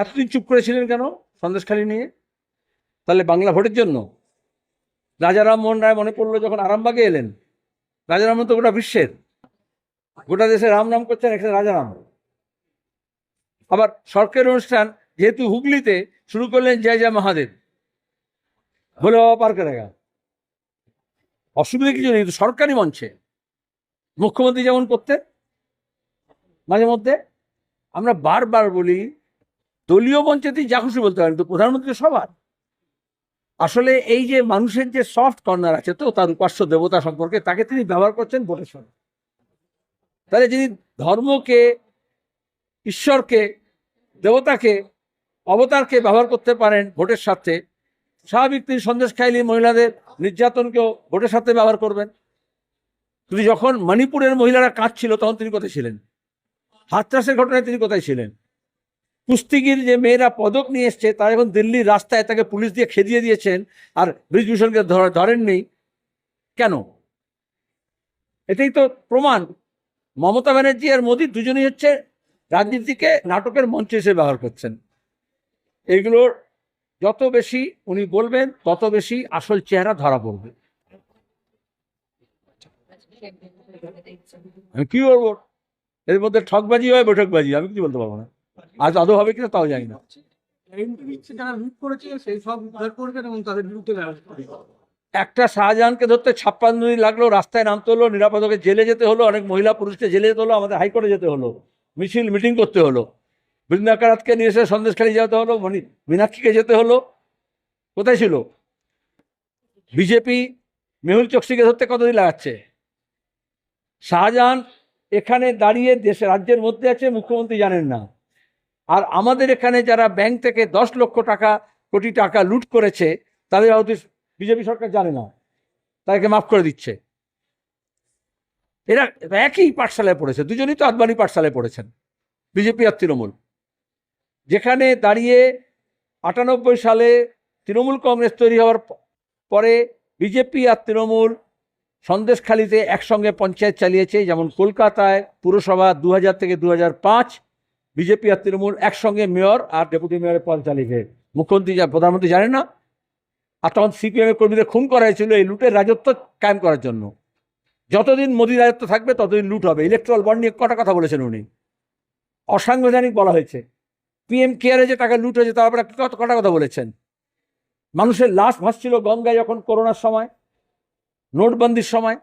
এতদিন চুপ করেছিলেন কেন? সন্দেশখালী নিয়ে? তাহলে বাংলা ভোটের জন্য রাজা রামমোহন রায় মনে পড়ল যখন আরামবাগে এলেন। রাজা রামমোহন তো গোটা বিশ্বের। গোটা দেশে রাম নাম করছেন এখানে রাজা রাম। আবার সরকারের অনুষ্ঠান যেহেতু হুগলিতে শুরু করলেন জয় জয় মহাদেব। বলে বাবা পার করেগা অসুবিধা কিছু নেই সরকারি মঞ্চে। মুখ্যমন্ত্রী যেমন করতেন, মাঝে মধ্যে। আমরা বারবার বলি দলীয় মঞ্চেতেই যা খুশি বলতে পারেন তো প্রধানমন্ত্রী সবার। আসলে এই যে মানুষের যে সফট কর্নার আছে তো, তার উপাস্য দেবতা সম্পর্কে তাকে তিনি ব্যবহার করছেন ভোটের সময় তাহলে যিনি ধর্মকে, ঈশ্বরকে, দেবতাকে, অবতারকে ব্যবহার করতে পারেন ভোটের স্বার্থে, স্বাভাবিক তিনি সন্দেশ খাইলি মহিলাদের নির্যাতনকেও ভোটের সাথে ব্যবহার করবেন। তিনি যখন মণিপুরের মহিলারা কাঁদছিল, তখন তিনি কোথায় ছিলেন? হাতরাসের ঘটনায় তিনি কোথায় ছিলেন? কুস্তিগির যে মেয়েরা পদক নিয়ে এসছে, তারা এখন দিল্লির রাস্তায় তাকে পুলিশ দিয়ে খেদিয়ে দিয়েছেন আর ব্রিজভূষণকে ধর- ধরেননি, কেন? এটাই তো প্রমাণ। মমতা ব্যানার্জি আর মোদী দুজনেই হচ্ছে রাজনীতিকে নাটকের মঞ্চ হিসেবে ব্যবহার করছেন। এগুলোর যত বেশি উনি বলবেন, তত বেশি আসল চেহারা ধরা পড়বে। আমি কি বলব? এর মধ্যে ঠকবাজি হয়, বৈঠকবাজি আমি কিছু বলতে পারব না। আজ আদৌ হবে কিনা তাও জানি না। যারা লুট করেছিল সেই সব উদ্ধার করবেন এবং তাদের বিরুদ্ধে একটা শাহজাহানকে ধরতে ছাপ্পান্ন দিন লাগল রাস্তায় নামতে হলো নিরাপদকে জেলে যেতে হলো অনেক মহিলা পুরুষকে জেলে যেতে হলো আমাদের হাইকোর্টে যেতে হলো মিছিল মিটিং করতে হলো। বৃন্দাকারাতকে নিয়ে এসে সন্দেশখালী যেতে হলো মণি মীনাক্ষীকে যেতে হলো। কোথায় ছিল? বিজেপি মেহুল চকসিকে ধরতে কতদিন লাগাচ্ছে শাহজাহান এখানে দাঁড়িয়ে দেশে রাজ্যের মধ্যে আছে মুখ্যমন্ত্রী জানেন না। আর আমাদের এখানে যারা ব্যাংক থেকে দশ লক্ষ টাকা, কোটি টাকা লুট করেছে, তাদের হয়তো বিজেপি সরকার জানে না। তাদেরকে মাফ করে দিচ্ছে। এরা একই পাঠশালায় পড়েছে, দুজনই তো আদবানি পাঠশালায় পড়েছেন, বিজেপি আর তৃণমূল। যেখানে দাঁড়িয়ে আটানব্বই সালে তৃণমূল কংগ্রেস তৈরি হওয়ার পরে বিজেপি আর তৃণমূল সন্দেশখালিতে একসঙ্গে পঞ্চায়েত চালিয়েছে, যেমন কলকাতায় পুরসভা দু হাজার থেকে দু বিজেপি আর তৃণমূল একসঙ্গে মেয়র আর ডেপুটি মেয়রের পদ চালিয়েছে। মুখ্যমন্ত্রী যা প্রধানমন্ত্রী জানেন না? আর তখন সিপিএম এর কর্মীদের খুন করা হয়েছিল এই লুটের রাজত্ব কায়েম করার জন্য। যতদিন মোদী রাজত্ব থাকবে, ততদিন লুট হবে। ইলেকট্রাল বন্ড নিয়ে কটা কথা বলেছেন উনি। অসাংবিধানিক বলা হয়েছে। পিএম কেয়ারে যে টাকা লুট হয়েছে, তার কত কটা কথা বলেছেন? মানুষের লাশ ভাসছিল গঙ্গায় যখন করোনার সময়, নোটবন্দির সময়।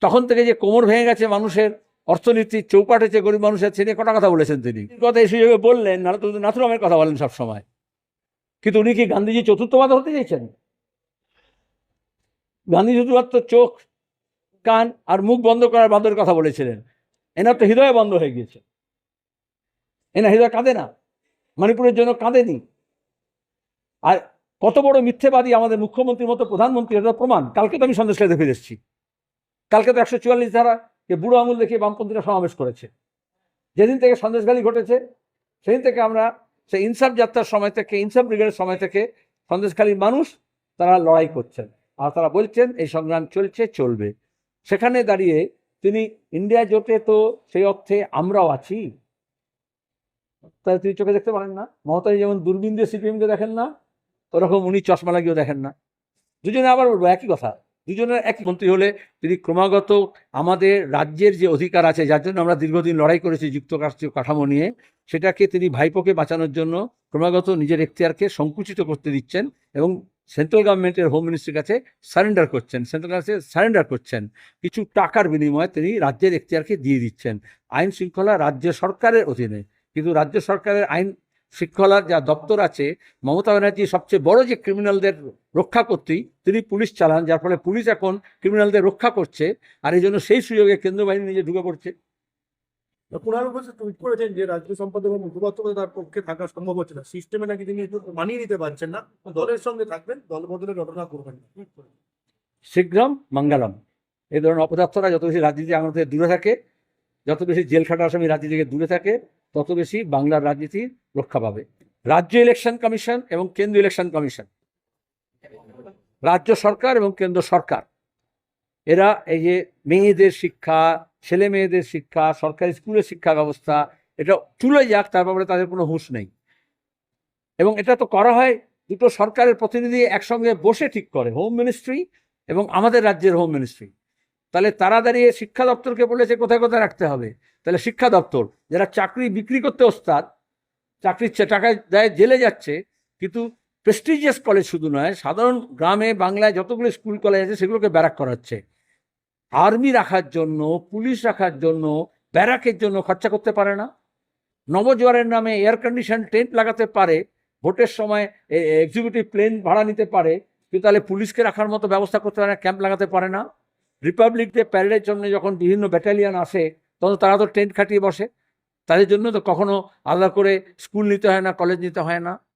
তখন থেকে যে কোমর ভেঙে গেছে মানুষের অর্থনীতির চৌপাট হয়েছে গরিব মানুষের সে নিয়ে কটা কথা বলেছেন তিনি? কথা এই সুযোগে বললেন তো নাথুরামের কথা বলেন সব সময় কিন্তু উনি কি গান্ধীজি চতুর্থবাদ হতে চাইছেন? গান্ধী শুধুমাত্র চোখ, কান আর মুখ বন্ধ করার বাঁধের কথা বলেছিলেন। এনার তো হৃদয় বন্ধ হয়ে গিয়েছে। এনার হৃদয় কাঁদে না। মণিপুরের জন্য কাঁদেনি। আর কত বড় মিথ্যেবাদী আমাদের মুখ্যমন্ত্রীর মতো প্রধানমন্ত্রী এটা প্রমাণ। কালকে তো আমি সন্দেশকারীতে ফিরে এসেছি। কালকে তো একশো চুয়াল্লিশ ধারা যে বুড়ো আঙুল দেখিয়ে বামপন্থীরা সমাবেশ করেছে। যেদিন থেকে সন্দেশখালী ঘটেছে, সেদিন থেকে আমরা সেই ইনসাফ যাত্রার সময় থেকে, ইনসাফ ব্রিগেডের সময় থেকে সন্দেশখালীর মানুষ তারা লড়াই করছেন। আর তারা বলছেন, এই সংগ্রাম চলছে, চলবে। সেখানে দাঁড়িয়ে তিনি, ইন্ডিয়া জোটে তো সেই অর্থে আমরাও আছি। তাই তিনি চোখে দেখতে পারেন না। মমতাজি যেমন দূরবীন দিয়ে সিপিএমকে দেখেন না, ওরকম উনি চশমা লাগিয়েও দেখেন না। দুজনে আবার বলব, একই কথা। দুজনের একই মন্ত্রী হলে তিনি ক্রমাগত আমাদের রাজ্যের যে অধিকার আছে, যার জন্য আমরা দীর্ঘদিন লড়াই করেছি যুক্তরাষ্ট্রীয় কাঠামো নিয়ে, সেটাকে তিনি ভাইপোকে বাঁচানোর জন্য ক্রমাগত নিজের এখতিয়ারকে সংকুচিত করতে দিচ্ছেন এবং সেন্ট্রাল গভর্নমেন্টের হোম মিনিস্ট্রির কাছে সারেন্ডার করছেন। সেন্ট্রাল কাছে সারেন্ডার করছেন। কিছু টাকার বিনিময়ে তিনি রাজ্যের এখতিয়ারকে দিয়ে দিচ্ছেন। আইন শৃঙ্খলা রাজ্য সরকারের অধীনে, কিন্তু রাজ্য সরকারের আইন শৃঙ্খলার যা দপ্তর আছে মমতা ব্যানার্জি সবচেয়ে বড় যে ক্রিমিনালদের রক্ষা করতেই তিনি পুলিশ চালান যার ফলে পুলিশ এখন ক্রিমিনালদের রক্ষা করছে আর এই জন্য সেই সুযোগে কেন্দ্রীয় বাহিনী নিজে ঢুকে পড়ছে। কুণাল ঘোষ টুইট করেছেন যে রাজ্য সম্পাদক এবং মুখপাত্র তার পক্ষে থাকা সম্ভব হচ্ছে না। সিস্টেমে নাকি তিনি মানিয়ে নিতে পারছেন না। দলের সঙ্গে থাকবেন দল বদলের ঘটনা করবেন শীঘ্রম মঙ্গলম। এই ধরনের অপদার্থরা যত বেশি রাজনীতি আমাদের দূরে থাকে যত বেশি জেল খাটা আসামি রাজনীতি থেকে দূরে থাকে তত বেশি বাংলার রাজনীতি রক্ষা পাবে। রাজ্য ইলেকশন কমিশন এবং কেন্দ্রীয় ইলেকশন কমিশন রাজ্য সরকার এবং কেন্দ্র সরকার। এরা এই যে মেয়েদের শিক্ষা, ছেলে মেয়েদের শিক্ষা, সরকারি স্কুলের শিক্ষা ব্যবস্থা, এটা চুলে যাক, তার ব্যাপারে তাদের কোনো হুঁশ নেই। এবং এটা তো করা হয়, দুটো সরকারের প্রতিনিধি একসঙ্গে বসে ঠিক করে হোম মিনিস্ট্রি এবং আমাদের রাজ্যের হোম মিনিস্ট্রি তাহলে তারা দাঁড়িয়ে শিক্ষা দপ্তরকে বলেছে কোথায় কোথায় রাখতে হবে। তাহলে শিক্ষা দপ্তর, যারা চাকরি বিক্রি করতে ওস্তাদ, চাকরির টাকায় দেয়, জেলে যাচ্ছে, কিন্তু প্রেস্টিজিয়াস কলেজ শুধু নয়, সাধারণ গ্রামে, বাংলায় যতগুলো স্কুল কলেজ আছে, সেগুলোকে ব্যারাক করাচ্ছে। আর্মি রাখার জন্য পুলিশ রাখার জন্য ব্যারাকের জন্য খরচা করতে পারে না। নবজোয়ারের নামে এয়ার কন্ডিশন টেন্ট লাগাতে পারে, ভোটের সময় এক্সিকিউটিভ প্লেন ভাড়া নিতে পারে, কিন্তু তাহলে পুলিশকে রাখার মতো ব্যবস্থা করতে পারে না ক্যাম্প লাগাতে পারে না। রিপাবলিক ডে প্যারেডের জন্য যখন বিভিন্ন ব্যাটালিয়ান আসে, তখন তারা তো টেন্ট খাটিয়ে বসে। তাদের জন্য তো কখনো আলাদা করে স্কুল নিতে হয় না কলেজ নিতে হয় না।